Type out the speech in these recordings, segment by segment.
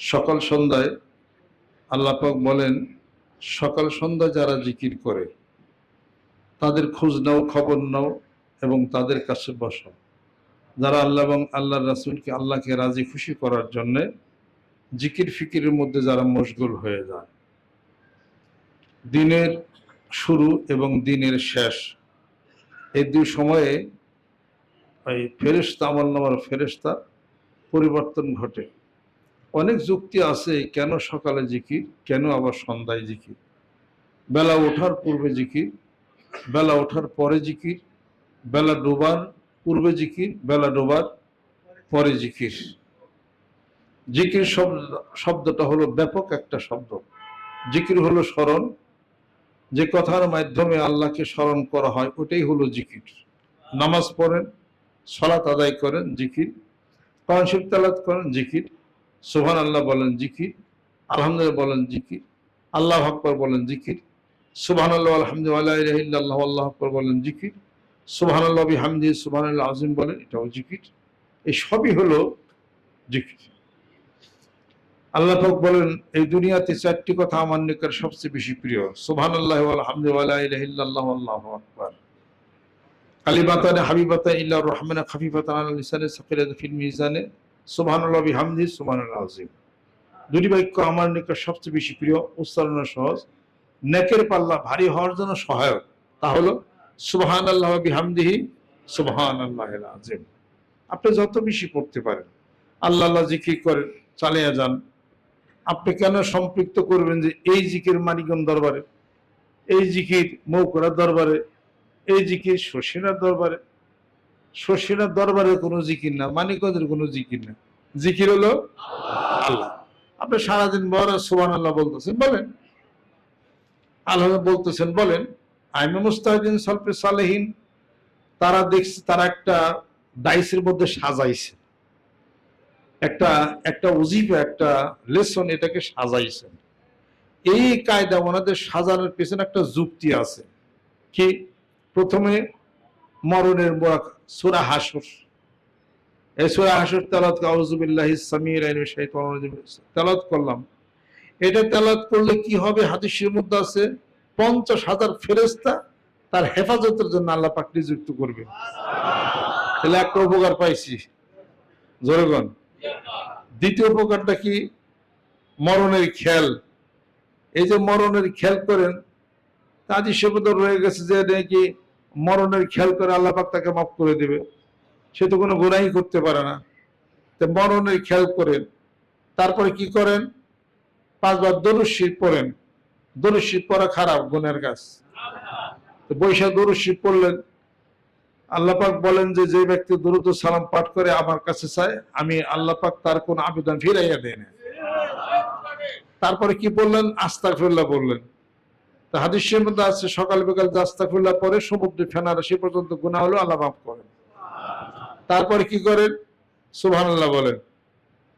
সকাল সন্ধ্যায় আল্লাপাক বলেন, সকাল সন্ধ্যায় যারা জিকির করে, তাদের খোঁজ নাও, খবর নাও এবং তাদের কাছে বসো। যারা আল্লাহ এবং আল্লাহর রাসুলকে আল্লাহকে রাজি খুশি করার জন্যে জিকির ফিকিরের মধ্যে যারা মশগুল হয়ে যায়। দিনের শুরু এবং দিনের শেষ। এই দুই সময়ে এই ফেরেস্তা আমল নামার ফেরেস্তা পরিবর্তন ঘটে। অনেক যুক্তি আছে, কেন সকালে জিকির, কেন আবার সন্ধ্যায় জিকির? বেলা ওঠার পূর্বে জিকির, বেলা ওঠার পরে জিকির, বেলা ডোবার পূর্বে জিকির, বেলা ডোবার পরে জিকির। জিকির শব্দ, শব্দটা হলো ব্যাপক একটা শব্দ। জিকির হলো স্মরণ। যে কথার মাধ্যমে আল্লাহকে স্মরণ করা হয়, ওটাই হলো জিকির। নামাজ পড়েন, সলাত আদায় করেন, জিকির। কোরআন তালাত করেন, জিকির। সোহান আল্লাহ বলেন জিকির, আলহামদুলিল্লাহ বলেন জিকির, আল্লাহ আকবর বলেন জিকির সুবহান আল্লাহ আলহামদুলিল্লাহ আল্লাহ আকবর বলেন জিকির সুবহান আল্লাহ হামদি সুবহান আল্লাহ আজিম বলেন, এটাও জিকির। এই সবই হলো জিকির। আল্লাহ পাক বলেন, এই দুনিয়াতে চারটি কথা আমার নিকট সবচেয়ে বেশি প্রিয় সুবহান আল্লাহ আলহামদুলিল্লাহ আল্লাহ আকবর। কালিমাতানে হাবিবাতা ইল্লা রহমানে খাফিফাতান আল লিসানে সাকিরাত ফিল মিজানে। সুবহানাল্লাহ বিহামদি, সুবহানাল্লাহ আযীম। দুটি বাক্য আমার নিকট সবচেয়ে বেশি প্রিয় উচ্চারণ সহজ। নেকের পাল্লা ভারী হওয়ার জন্য সহায়ক। তা হলো, সুবহানাল্লাহ বিহামদিহি সুবহানাল্লাহ আযীম। আপনি যত বেশি পড়তে পারেন, আল্লাহ আল্লাহ জিকির করেন, চালিয়ে যান। আপনি কেন সম্পৃক্ত করবেন যে এই জিকির মানিকন দরবারে? এই জিকির মৌকরার দরবারে? এই জিকির শশীনার দরবারে? শশীনার দরবারের কোনো জিকির না, মানিকগঞ্জের কোনো জিকির না। জিকির হলো আল্লাহ। আপনি সারাদিন বড় সুবান আল্লাহ বলতেছেন, বলেন। আল্লাহ বলতেছেন, বলেন আইমে মুস্তাহিদিন সলফে সালেহীন, তারা দেখছে, তারা একটা ডাইসের মধ্যে সাজাইছে। একটা একটা উজিফা, একটা লেসন এটাকে সাজাইছেন এই কায়দা ওনাদের সাজানোর পেছনে একটা যুক্তি আছে। কি? প্রথমে মরণের মোয়াক সুরা হাসর এই সুরা হাসর তেলাত আউজুবিল্লাহি সামির তেলাত করলাম। এটা তেলাত করলে কি হবে? হাদিসের মধ্যে আছে, পঞ্চাশ হাজার ফেরেস্তা তার হেফাজতের জন্য আল্লাহ পাক নিযুক্ত করবে। তাহলে একটা উপকার পাইছি। জোরগণ দ্বিতীয় উপকারটা কি? মরণের খেয়াল। এই যে মরণের খেয়াল করেন তাজি শব্দ রয়ে গেছে যে নাকি মরণের খেয়াল করে আল্লাহ পাক তাকে মাফ করে দেবে। সে তো কোনো গুনাই করতে পারে না। তো মরণের খেয়াল করেন। তারপরে কি করেন? পাঁচবার দরুশির পড়েন। দরুশির পড়া খারাপ গুণের কাজ। বৈশাখ দরুশির পড়লেন। আল্লাহ পাক বলেন যে যে ব্যক্তি দ্রুত সালাম পাঠ করে আমার কাছে চায়, আমি আল্লাহ পাক তার কোন আবেদন ফিরাইয়া দেয় না। তারপরে কি বললেন? আস্তাগফিরুল্লাহ বললেন। তা হাদিসের মধ্যে আছে, সকাল বিকাল আস্তাগফিরুল্লাহ পরে সমুদ্রে ফেনার সে পর্যন্ত গুণা হলো, আল্লাহ মাফ করেন। তারপরে কি করেন? সুবহানাল্লাহ বলেন।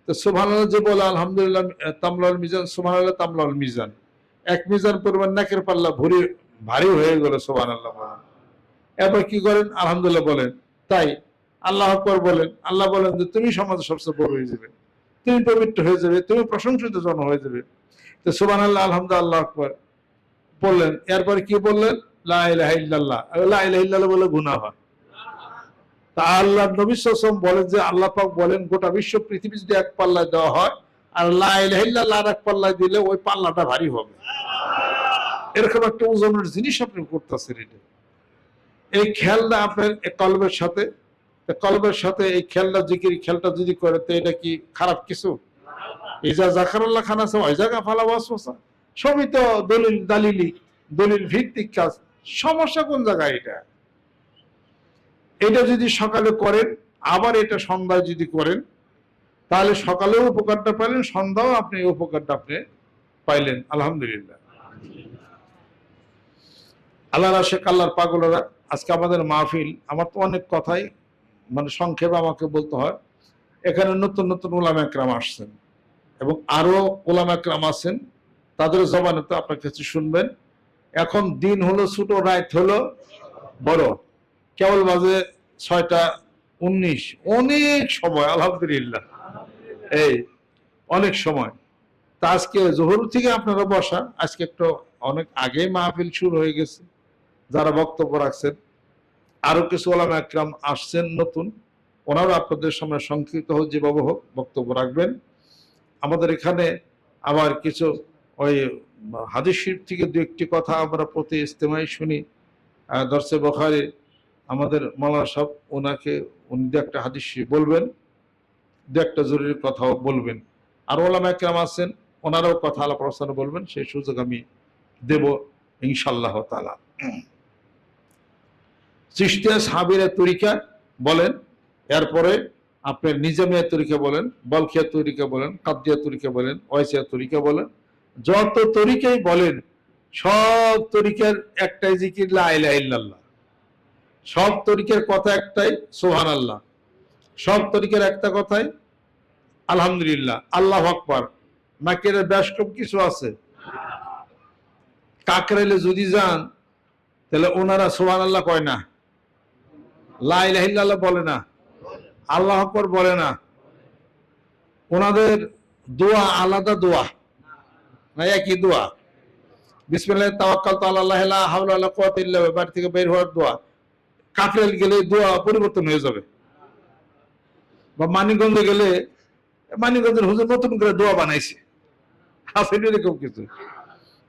তো সুবহানাল্লাহ যে বলে, আলহামদুলিল্লাহ তামলাল মিজান, সুবহানাল্লাহ তামলাল মিজান। এক মিজান পরিমাণ নাকের পাল্লা ভরি, ভারী হয়ে গেল, সুবহানাল্লাহ বলেন। এরপর কি করেন? আলহামদুলিল্লাহ বলেন। তাই আল্লাহ আকবর বলেন, আল্লাহ বলেন যে, তুমি সমাজে সবচেয়ে বড় হয়ে যাবে। তুমি পবিত্র হয়ে যাবে, তুমি প্রশংসিত জন হয়ে যাবে। তো সুবান আল্লাহ আলহামদুলিল্লাহ, আল্লাহ আকবর। বললেন এরপরে কি বললেন লাইল্লাহ বলে গুণা হয়। তা আল্লাহ নবী বলেন যে, আল্লাহ পাক বলেন, গোটা বিশ্ব পৃথিবী যদি এক পাল্লায় দেওয়া হয়, আর লাইল্লাহ আর এক পাল্লায় দিলে ওই পাল্লাটা ভারী হবে। এরকম একটা ওজনের জিনিস আপনি করতেছেন এটা। এই খেলনা আপনার কলবের সাথে কলবের সাথে এই খেলনা জিকির, খেলটা যদি করে, তো এটা কি খারাপ কিছু? এই যা জাকারুল্লাহ খান আছে ওই জায়গা ফালা বাসা সবই তো দলিল দালিলি, দলিল ভিত্তিক কাজ। সমস্যা কোন জায়গায় এটা? এটা যদি সকালে করেন, আবার এটা সন্ধ্যায় যদি করেন, তাহলে সকালেও উপকারটা পাইলেন, সন্ধ্যাও আপনি উপকারটা আপনি পাইলেন, আলহামদুলিল্লাহ। আল্লাহ রাশেক আল্লাহর পাগলরা, আজকে আমাদের মাহফিল, আমার তো অনেক কথাই মানে সংক্ষেপে আমাকে বলতে হয়, এখানে নতুন নতুন ওলাম একরাম আসছেন, এবং আরও ওলাম একরাম আছেন তাদের জবানে তো আপনার কাছে শুনবেন। এখন দিন হলো, ছোট, রাত হলো, বড়। কেবল বাজে ছয়টা উনিশ। অনেক সময়, আলহামদুলিল্লাহ। এই, অনেক সময়। তা আজকে জোহর থেকে আপনারা বসা। আজকে একটু অনেক আগেই মাহফিল শুরু হয়ে গেছে। যারা বক্তব্য রাখছেন, আরও কিছু ওলামা একরাম আসছেন নতুন, ওনারা আপনাদের সামনে সংক্ষিপ্ত হোক যেভাবে হোক বক্তব্য রাখবেন। আমাদের এখানে আবার কিছু ওই হাদিস শরীফ থেকে দু একটি কথা আমরা প্রতি ইস্তেমায় শুনি। দর্শে বখারে আমাদের মালা সাহেব ওনাকে উনি দু একটা হাদিস শরীফ বলবেন, দু একটা জরুরি কথাও বলবেন। আর ওলামা একরাম আছেন, ওনারাও কথা আলাপ আলোচনা বলবেন, সেই সুযোগ আমি দেব ইনশাল্লাহ তালা চিস্তিয়া সাহাবিরা তরিকা বলেন, এরপরে আপনার নিজামিয়া তরিকা বলেন বলখিয়া তরিকা বলেন কাবদিয়া তরিকা বলেন ওয়াইসিয়া তরিকা বলেন যত তরিকাই বলেন, সব তরিকার একটাই জিকির, লা ইলাহা সব তরিকার কথা একটাই সোহান আল্লাহ সব তরিকার একটা কথাই, আলহামদুলিল্লাহ, আল্লাহ আকবার। এর ব্যাসকম কিছু আছে। কাকরাইলে যদি যান, তাহলে ওনারা সোহান আল্লাহ কয় না। লাইলাহিল্লাহ বলে না। আল্লাহ আকবর বলে না। ওনাদের দোয়া আলাদা দোয়া। না দোয়া? বিসমিল্লাহ, তাওয়াক্কাল তো আল্লাহ হাওলা ইল্লা থেকে বের হওয়ার দোয়া। গেলে দোয়া পরিবর্তন হয়ে যাবে। বা গেলে হুজুর নতুন করে দোয়া বানাইছে। এরকম কিছু?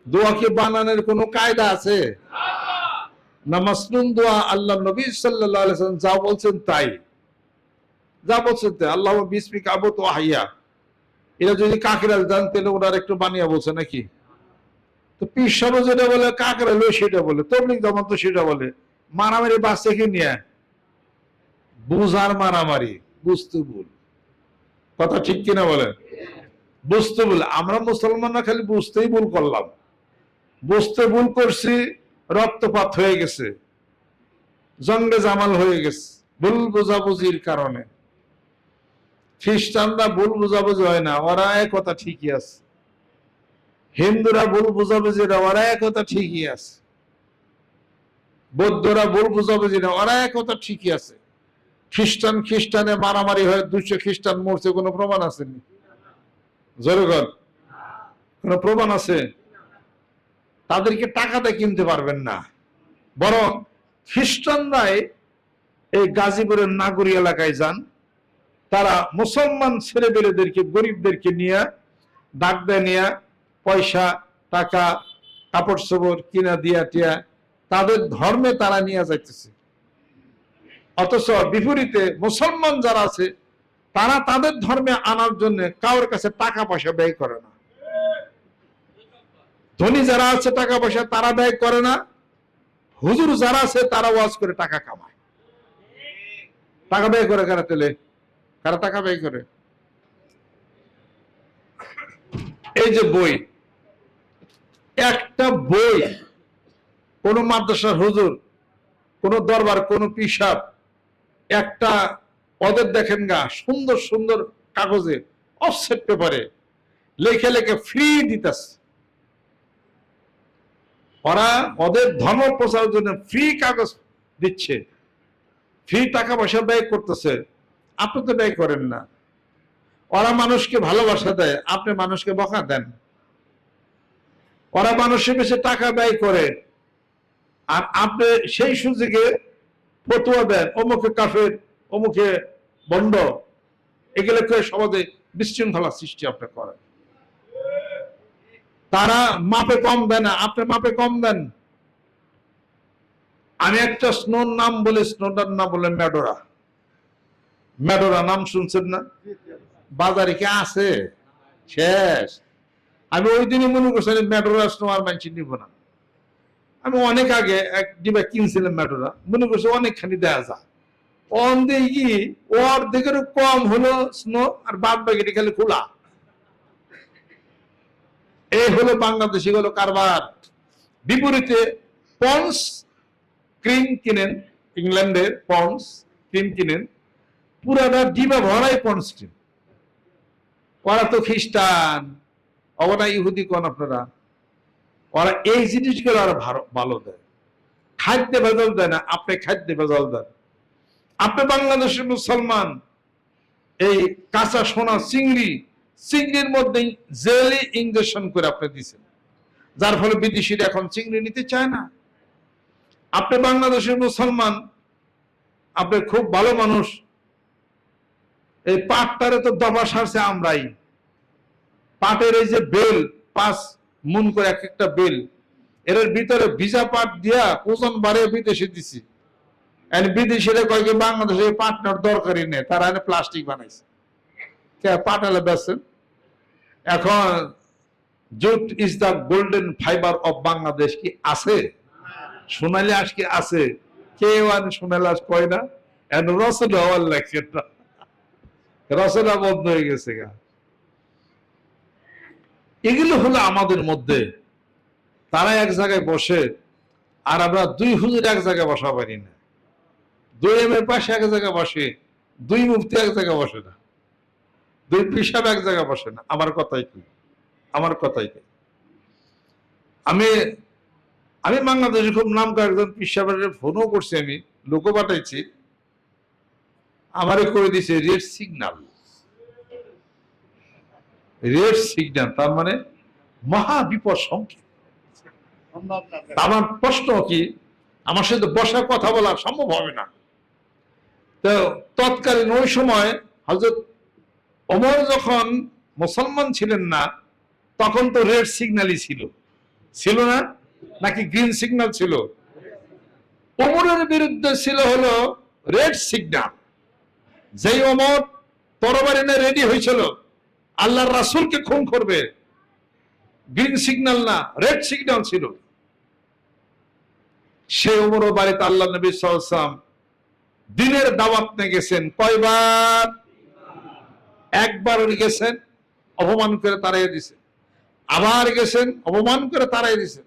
দোয়া কি বানানোর কোনো কায়দা আছে? না মাসনুন দোয়া আল্লাহ নবী আলাইহি যা বলছেন তাই। যা বলছেন তাই। আল্লাহ বিসমিক আবু তো হাইয়া এরা যদি কাকেরা জান তাহলে ওনার একটু বানিয়ে বলছে নাকি? তো যেটা বলে, কাকেরা লো সেটা বলে তবলিক জামান তো সেটা বলে। মারামারি বাচ্চাকে নিয়ে? বুঝার মারামারি, বুঝতে ভুল। কথা ঠিক কিনা বলেন? বুঝতে ভুল। আমরা মুসলমানরা খালি বুঝতেই ভুল করলাম। বুঝতে ভুল করছি, রক্তপাত হয়ে গেছে। জঙ্গে জামাল হয়ে গেছে। ভুল বোঝাবুঝির কারণে। খ্রিস্টানরা ভুল বোঝাবুঝি হয় না, ওরা কথা ঠিকই আছে। হিন্দুরা ভুল বোঝাবুঝি না, ওরা কথা ঠিকই আছে। বৌদ্ধরা ভুল বোঝাবুঝি না, ওরা কথা ঠিকই আছে। খ্রিস্টান খ্রিস্টানে মারামারি হয়ে দুশো খ্রিস্টান মরছে, কোনো প্রমাণ আছে নি? কোনো। প্রমাণ আছে? তাদেরকে টাকাতে কিনতে পারবেন না। বরং খ্রিস্টানরাই এই গাজীপুরের নাগরী এলাকায় যান তারা মুসলমান ছেলেবেলেদেরকে গরিবদেরকে নিয়ে ডাক নিয়ে পয়সা, টাকা, কাপড় চোপড় কিনা, দিয়া টিয়া, তাদের ধর্মে তারা নিয়ে যাইতেছে। অথচ বিপরীতে মুসলমান যারা আছে, তারা তাদের ধর্মে আনার জন্য কারোর কাছে টাকা পয়সা ব্যয় করে না। ধনী যারা আছে, টাকা পয়সা তারা ব্যয় করে না। হুজুর যারা আছে, তারা ওয়াজ করে টাকা কামায়। টাকা ব্যয় করে কারা তেলে? কারা টাকা ব্যয় করে? এই যে বই, একটা বই, কোন মাদ্রাসার হুজুর, কোন দরবার, কোন পিসাব, একটা ওদের দেখেন গা, সুন্দর সুন্দর কাগজে অফসেট পেপারে লেখে লেখে ফ্রি দিতেছে। ওরা ওদের ধর্ম প্রচারের জন্য ফ্রি কাগজ দিচ্ছে। ফ্রি টাকা পয়সা ব্যয় করতেছে। আপনি তো ব্যয় করেন না। ওরা মানুষকে ভালোবাসা দেয়, আপনি মানুষকে বকা দেন। ওরা মানুষের বেশি টাকা ব্যয় করে। আর আপনি সেই সুযোগে ফতুয়া দেন, অমুকে কাফের, অমুকে বন্ড। এগুলো সমাজে বিশৃঙ্খলা সৃষ্টি আপনি করেন। তারা মাপে কম দেন না, আপনি মাপে কম দেন। আমি একটা স্নোর নাম বলে স্নোটার নাম বলে ম্যাডোরা। ম্যাডোরা নাম শুনছেন না? বাজারে কি আছে? শেষ। আমি ওই দিনই মনে করছিলাম ম্যাডোরা আর মানছি, নিব না। আমি অনেক আগে এক ডিবা কিনছিলাম ম্যাডোরা মনে করছি অনেকখানি দেয়া যায়। অন দিয়ে কম হলো স্নো আর বাদ খালি খোলা। এই হলো বাংলাদেশি হলো কারবার। বিপরীতে পন্স ক্রিম কিনেন, ইংল্যান্ডের পন্স ক্রিম কিনেন। পুরাটা ডিবা ভরাই পন্স ক্রিম ওরা তো খ্রিস্টান। ওরা ইহুদি কোন আপনারা? ওরা এই জিনিসগুলো আরও ভালো দেয়। খাদ্যে ভেজাল দেয় না, আপনি খাদ্যে ভেজাল দেন। আপনি বাংলাদেশের মুসলমান, এই কাঁচা সোনা চিংড়ি, চিংড়ির মধ্যে জেলি ইঞ্জেকশন করে আপনি দিচ্ছেন যার ফলে বিদেশিরা এখন চিংড়ি নিতে চায় না। আপনি বাংলাদেশের মুসলমান, আপনি খুব ভালো মানুষ এই পাটটারে তো দফা সারছে আমরাই। পাটের এই যে বেল, পাঁচ মুন করে এক একটা বেল এর ভিতরে ভিজা পাট দিয়া ওজন বাড়িয়ে বিদেশে দিছি। বিদেশিরা কয় কি, বাংলাদেশে এই পাটনার দরকারই নেই, তারা এনে প্লাস্টিক বানাইছে। পাটালে বেছেন এখন jute is the golden fibre of Bangladesh কি আছে? সোনালি আঁশ কি আছে। কেউ আর সোনালি আঁশ কয় না? রসনা হওয়ার লাগছে এটা। রসনা বন্ধ হয়ে গেছে গা। এগুলো হলো আমাদের মধ্যে। তারা এক জায়গায় বসে, আর আমরা দুই হুজুর এক জায়গায় বসা পারি না। দুই এম এর পাশে এক জায়গায় বসে, দুই মুফতি এক জায়গায় বসে না। দুই পিসাব এক জায়গায় বসে না। আমার কথাই কি? আমার কথাই কি? আমি আমি বাংলাদেশে খুব নাম করা একজন পিসাবের ফোনও করছি আমি, লোকও পাঠাইছি। আমারে করে দিছে রেড সিগন্যাল রেড সিগন্যাল তার মানে মহা সংকেত আমার প্রশ্ন কি, আমার সাথে বসা কথা বলা সম্ভব হবে না। তো তৎকালীন ওই সময় হজরত ওমর যখন মুসলমান ছিলেন না, তখন তো রেড সিগন্যালই ছিল। ছিল না? নাকি গ্রিন সিগন্যাল ছিল? ওমরের বিরুদ্ধে ছিল হলো রেড সিগন্যাল যেই ওমর তরবারি নিয়ে রেডি হয়েছিল, আল্লাহর রাসূলকে খুন করবে। গ্রিন সিগন্যাল না রেড সিগন্যাল ছিল। সে ওমর বাড়িতে আল্লাহ নবী সাল্লাম দিনের দাওয়াত নিয়ে গেছেন। কয়বার? একবার গেছেন, অপমান করে তাড়াই দিছেন আবার গেছেন, অপমান করে তাড়াই দিছেন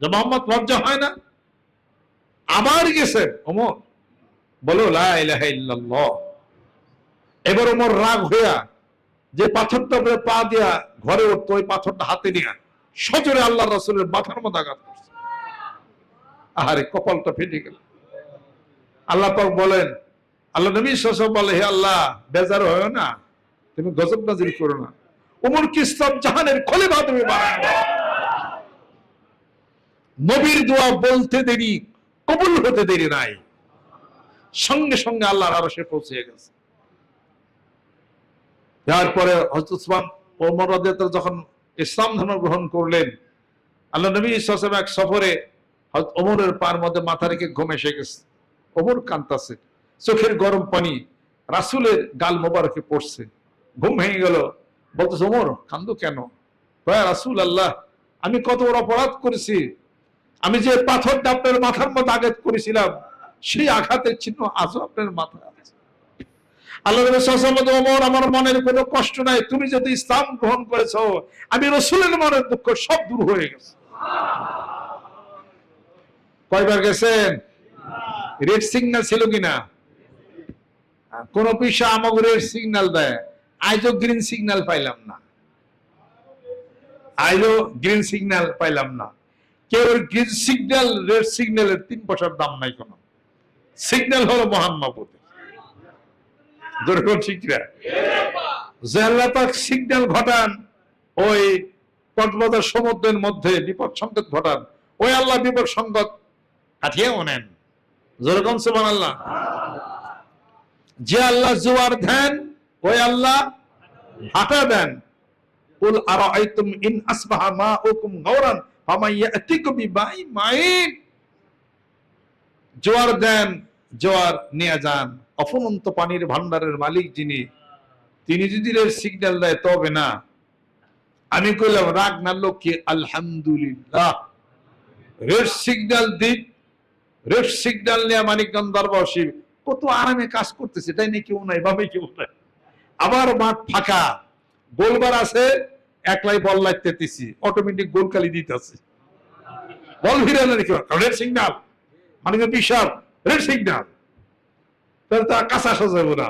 যে মোহাম্মদ লজ্জা হয় না? আবার গেছেন ওমর বলো, লা ইলাহা ইল্লাল্লাহ। এবার ওমর রাগ হইয়া যে পাথরটা উপরে পা দিয়া ঘরে উঠতো, ওই পাথরটা হাতে নিয়ে সজোরে আল্লাহ রাসূলের মাথার মধ্যে আঘাত করছে। আহারে, কপালটা ফেটে গেল। আল্লাহ পাক বলেন, আল্লাহ নবী সসব বলে, হে আল্লাহ, বেজার হয় না, তুমি গজব নাজিল করো না। উমর কি ইসলাম জাহানের খলিফা তুমি নবীর দোয়া বলতে দেরি, কবুল হতে দেরি নাই। সঙ্গে সঙ্গে আল্লাহর আরশে পৌঁছে গেছে। হযরত উসমান ওমর যখন ইসলাম ধর্ম গ্রহণ করলেন, আল্লাহ নবী সাল্লাল্লাহু এক সফরে ওমরের পার মধ্যে মাথা রেখে ঘুম এসে গেছে। ওমর কান্তাছে চোখের গরম পানি, রাসূলের গাল মোবারকে পড়ছে, ঘুম ভেঙে গেল। বলতেছে, ওমর, কান্দো কেন? কয় রাসূল আল্লাহ, আমি কত বড় অপরাধ করেছি। আমি যে পাথরটা আপনার মাথার মধ্যে আঘাত করেছিলাম, সেই আঘাতের চিহ্ন আজও আপনার মাথায় আছে। আল্লাহ আমার মনের কোনো কষ্ট নাই। তুমি যদি ইসলাম গ্রহণ করেছ, আমি রসুলের মনের দুঃখ সব দূর হয়ে গেছে। কয়বার গেছেন? রেড সিগন্যাল ছিল কিনা? কোন পিসা আমাকে রেড সিগন্যাল দেয়। আজও গ্রিন সিগন্যাল পাইলাম না। আজও গ্রিন সিগন্যাল পাইলাম না। কেউ গ্রিন সিগন্যাল রেড সিগন্যালের তিন পয়সার দাম নাই কোনো। সিগন্যাল হলো মহান সিগন্যাল ঘটান, ওই কক্সবাজার সমুদ্রের মধ্যে বিপদ সংকেত ঘটান, ওই আল্লাহ বিপদ যেরকম সুবান আল্লাহ যে আল্লাহ ওই আল্লাহ ভাটা দেন। কুল ইন আসবাহা মাইন। জোয়ার দেন, জোয়ার নিয়ে যান। অফুরন্ত পানির ভান্ডারের মালিক যিনি, তিনি যদি সিগন্যাল দেয়, তবে না। আমি কইলাম, রাগ না লোককে, আলহামদুলিল্লাহ। রেড সিগন্যাল দিক রেড সিগন্যাল নিয়ে মানিকগঞ্জ দরবাসী কত আরামে কাজ করতেছে, তাই নিয়ে কেউ নাই ভাবে কেউ নাই। আবার মাঠ ফাঁকা। গোলবার আছে, একলাই বল লাগতেছি অটোমেটিক গোলকালি দিতেছে। বল নাকি রেড সিগন্যাল মানে বিশাল, রেড সিগন্যাল তাহলে তো আর কাঁচা আসা যাবে না